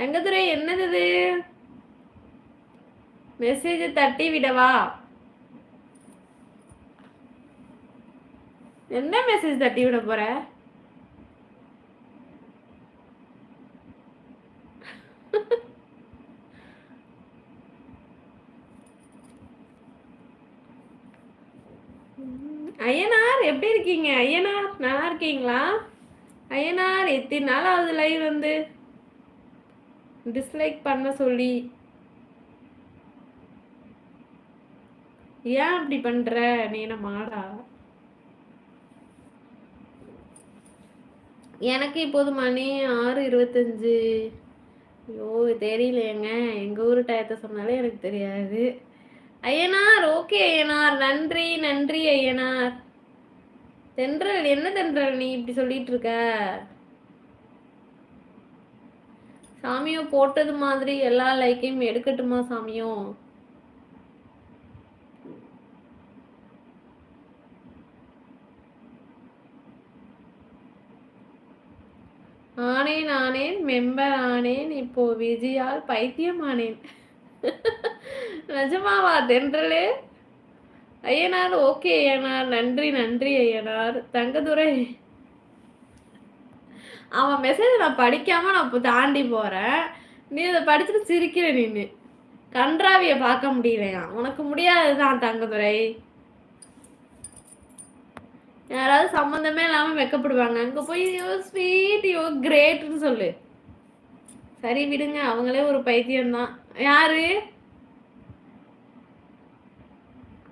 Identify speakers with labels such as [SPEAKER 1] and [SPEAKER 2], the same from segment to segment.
[SPEAKER 1] ரங்கதுரை என்னது மெசேஜ் தட்டி விடவா? என்ன மெசேஜ் தட்டி விட போற? ஐயனார் எப்படி இருக்கீங்க? ஐயனார் நல்லா இருக்கீங்களா? ஐயனார் எத்தனை நாள் ஆகுது லைவ் வந்து? டிஸ்லைக் பண்ண சொல்லி. ஏன் அப்படி பண்ற? நீ என்ன மாடா? எனக்கு இப்போது மணி ஆறு இருபத்தஞ்சு. ஐயோ தெரியலையேங்க. எங்கள் ஊர் டயத்தை சொன்னாலே எனக்கு தெரியாது. ஐயனார் ஓகே ஐயனார். நன்றி நன்றி ஐயனார். தென்றல் என்ன தென்றல் நீ இப்படி சொல்லிட்டு இருக்க? சாமியோ போட்டது மாதிரி எல்லா லைக்கையும் எடுக்கட்டுமா சாமியோ? ஆனேன் ஆனேன் மெம்பர் ஆனேன் இப்போ விஜயால் பைத்தியம் ஆனேன் நிஜமாவா தென்றலே? ஐயனார் ஓகே ஐயனார். நன்றி நன்றி ஐயனார். தங்கதுரை. அவன் மெசேஜ் நான் படிக்காமல் நான் இப்போ தாண்டி போகிறேன் நீ அதை படிச்சுட்டு சிரிக்கிற நின்று கன்றாவியை பார்க்க முடியலையா? உனக்கு முடியாது தான் தங்கதுரை. யாராவது சம்மந்தமே இல்லாமல் வெக்கப்படுவாங்க. அங்கே போய் யோ ஸ்வீட் யோ கிரேட்னு சொல்லு. சரி விடுங்க அவங்களே ஒரு பைத்தியம் தான் யாரு?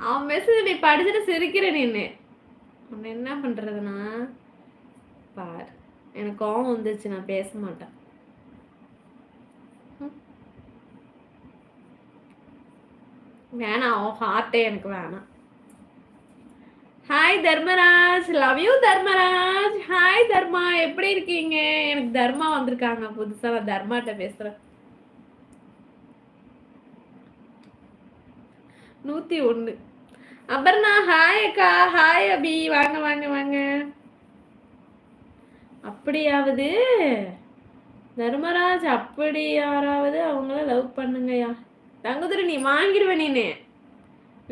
[SPEAKER 1] அவன் மெசேஜ் நீ படிச்சுட்டு சிரிக்கிற நின்று உன்னை என்ன பண்ணுறதுன்னா பார். எனக்கு கோவம் வந்துச்சு நான் பேச மாட்டேன். வேணாம் அவன் ஹார்ட்டே எனக்கு வேணாம். Hi Dharmaraj love you Dharmaraj. Hi Dharma எப்படி இருக்கீங்க? எனக்கு தர்மா வந்திருக்காங்க புதுசா நான் தர்மாட்ட பேசுறேன். நூத்தி ஒண்ணு. அபர்ணா ஹாய் அக்கா. ஹாய் அபி. வாங்க வாங்க வாங்க. அப்படியாவது? தர்மராஜ் அப்படி யாராவது அவங்கள லவ் பண்ணுங்கய்யா. தங்குதுரை நீ வாங்கிடுவ நீனு.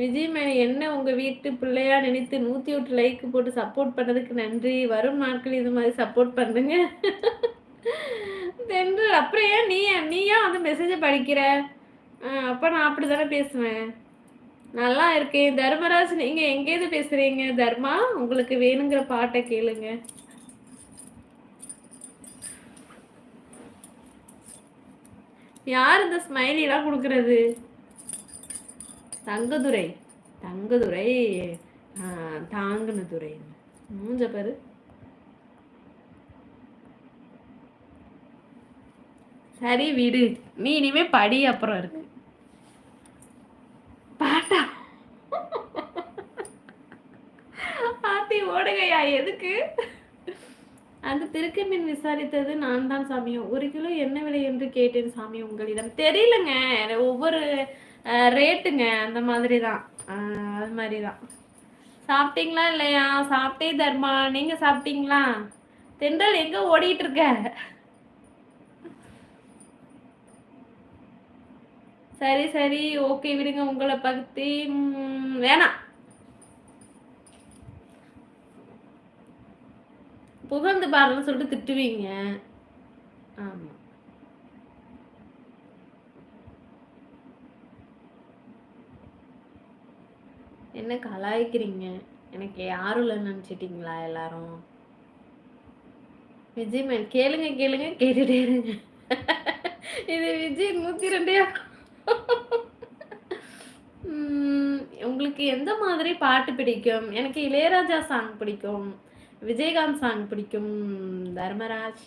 [SPEAKER 1] விஜய் மேனி என்ன உங்கள் வீட்டு பிள்ளையா நினைத்து நூற்றி எட்டு லைக் போட்டு சப்போர்ட் பண்ணதுக்கு நன்றி. வரும் நாட்கள் இது மாதிரி சப்போர்ட் பண்ணுங்க. தென்றல் அப்புறம் ஏன் நீ நீயா வந்து மெசேஜை படிக்கிற? அப்போ நான் நான் அப்படிதானே பேசுவேன். நல்லா இருக்கேன். தர்மராஜ் நீங்கள் எங்கேயிருந்து பேசுகிறீங்க தர்மா உங்களுக்கு வேணுங்கிற பாட்டை கேளுங்க. யார் இந்த ஸ்மைலிலாம் கொடுக்குறது? தங்கதுரை. தங்கதுரை தாங்கின துரை மூஞ்ச பாரு. சரி விடு. நீ இனிமே படி அப்புறம் இருக்கு. பாட்டா? ஆத்தி ஓடுகையா எதுக்கு? அந்த திருக்கை மீன் விசாரித்தது நான் தான் சாமியோ ஒரு கிலோ என்ன விலை என்று கேட்டேன் சாமி உங்களிடம். தெரியலங்க. ஒவ்வொரு ரேட்டுங்க. அந்த மாதிரி தான் அது மாதிரி தான் சாப்பிட்டீங்களா இல்லையா? சாப்பிட்டே தர்மா. நீங்க சாப்பிட்டீங்களா? தென்றல் எங்க ஓடிட்டு இருக்க? சரி சரி. ஓகே விடுங்க. உங்களை பத்தி வேணாம். புகழ்ந்து பாருன்னு சொல்லிட்டு திட்டுவீங்க. ஆமா. என்ன கலாய்க்கிறீங்க? எனக்கு யாரும் இல்லைன்னு நினச்சிட்டிங்களா எல்லாரும்? விஜய் மேம் கேளுங்க கேளுங்க கேட்டுட்டே இருங்க. இது விஜய் நூற்றி ரெண்டே உங்களுக்கு எந்த மாதிரி பாட்டு பிடிக்கும்? எனக்கு இளையராஜா சாங் பிடிக்கும். விஜயகாந்த் சாங் பிடிக்கும் தர்மராஜ்.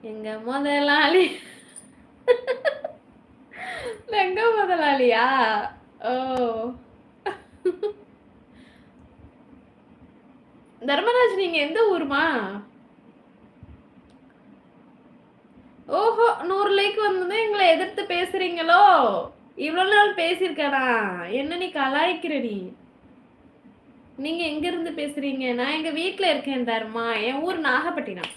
[SPEAKER 1] எங்க முதலாளி. எங்க முதலாளியா? ஓ. தர்மராஜ் நீங்க எந்த ஊருமா? ஓஹோ நூறு லைக் வந்ததும் எங்களை எதிர்த்து பேசுறீங்களோ? இவ்வளவு நாள் பேசியிருக்கேனா? என்ன நீ கலாய்க்கிற நீ? நீங்க எங்க இருந்து பேசுறீங்க? நான் எங்க வீட்டில் இருக்கேன் தர்மா. என் ஊர் நாகப்பட்டினம்.